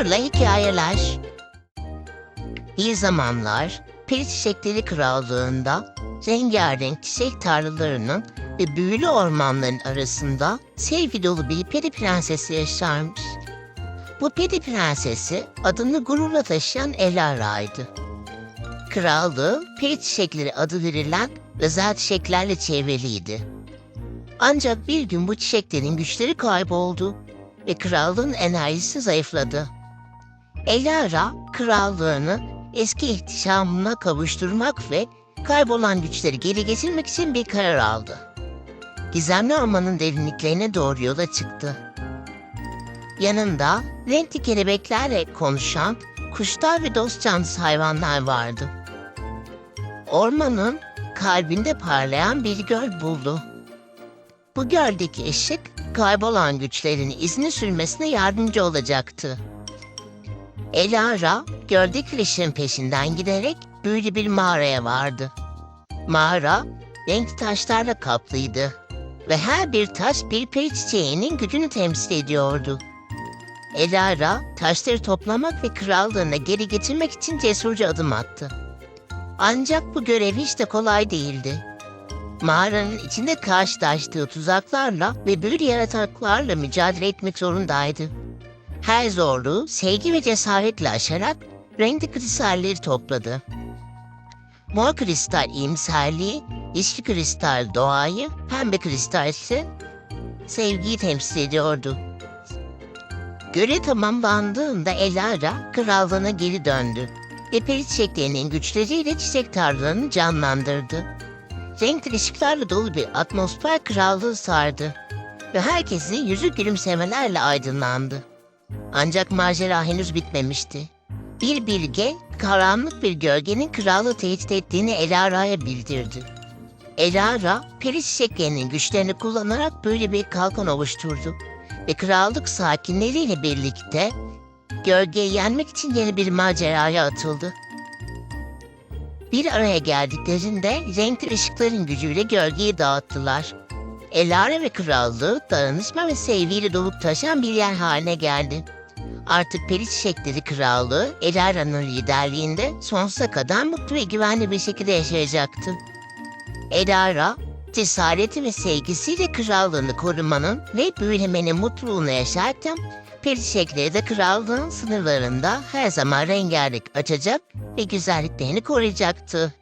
Sırla hikayeler. Bir zamanlar Peri Çiçekleri Krallığı'nda rengarenk çiçek tarlalarının ve büyülü ormanların arasında sevgi dolu bir peri prensesi yaşarmış. Bu peri prensesi adını gururla taşıyan Elara'ydı. Krallığı peri çiçekleri adı verilen özel çiçeklerle çevreliydi. Ancak bir gün bu çiçeklerin güçleri kayboldu ve krallığın enerjisi zayıfladı. Elara krallığını eski ihtişamına kavuşturmak ve kaybolan güçleri geri getirmek için bir karar aldı. Gizemli ormanın derinliklerine doğru yola çıktı. Yanında renkli kelebeklerle konuşan kuşlar ve dost canlısı hayvanlar vardı. Ormanın kalbinde parlayan bir göl buldu. Bu göldeki ışık kaybolan güçlerin izini sürmesine yardımcı olacaktı. Elara göldeki ışığın peşinden giderek büyülü bir mağaraya vardı. Mağara renkli taşlarla kaplıydı ve her bir taş bir peri çiçeğinin gücünü temsil ediyordu. Elara taşları toplamak ve krallığına geri getirmek için cesurca adım attı. Ancak bu görev hiç de kolay değildi. Mağaranın içinde karşılaştığı tuzaklarla ve büyülü yaratıklarla mücadele etmek zorundaydı. Her zorluğu sevgi ve cesaretle aşarak renkli kristalleri topladı. Mor kristal iyimserliği, yeşil kristal doğayı, pembe kristal ise sevgiyi temsil ediyordu. Görev tamamlandığında Elara krallığına geri döndü ve peri çiçeklerinin güçleriyle çiçek tarlalarını canlandırdı. Renkli ışıklarla dolu bir atmosfer krallığı sardı ve herkesin yüzü gülümsemelerle aydınlandı. Ancak macera henüz bitmemişti. Bir bilge, karanlık bir gölgenin kralı tehdit ettiğini Elara'ya bildirdi. Elara, peri çiçeklerinin güçlerini kullanarak böyle bir kalkan oluşturdu ve krallık sakinleriyle birlikte gölgeyi yenmek için yeni bir maceraya atıldı. Bir araya geldiklerinde renkli ışıkların gücüyle gölgeyi dağıttılar. Elara ve krallığı dayanışma ve sevgiyle dolup taşan bir yer haline geldi. Artık peri çiçekleri krallığı Elara'nın liderliğinde sonsuza kadar mutlu ve güvenli bir şekilde yaşayacaktı. Elara, cesareti ve sevgisiyle krallığını korumanın ve büyülemenin mutluluğunu yaşarken, peri çiçekleri de krallığın sınırlarında her zaman rengarenk açacak ve güzelliklerini koruyacaktı.